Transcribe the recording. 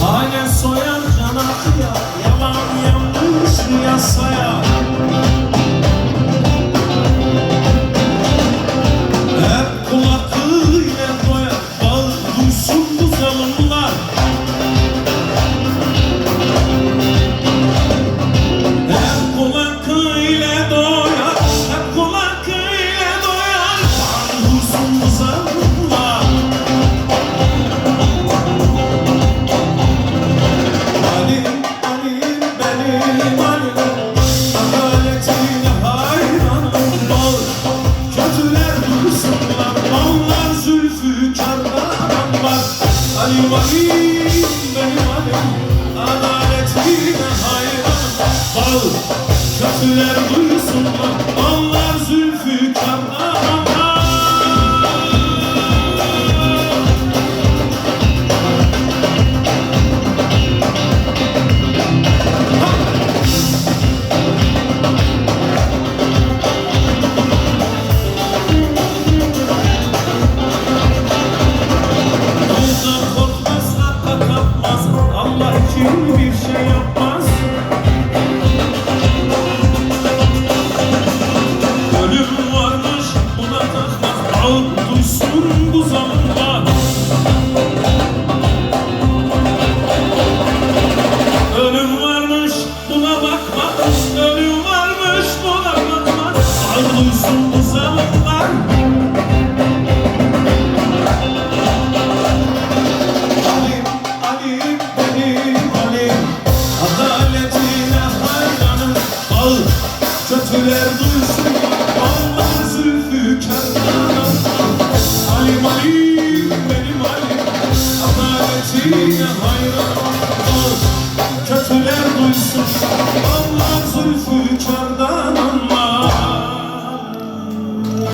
Halen soyan can akıya Yalan yanlış yasaya Alim, alim, benim alim Adaletine hayranım Bal, kötüler duysunlar Ölüm varmış buna takmaz kötüler duysun Allah zülfü kerdanım Alim, alim, benim alim Adaletine hayranım Al, kötüler duysun Allah zülfü kerdanım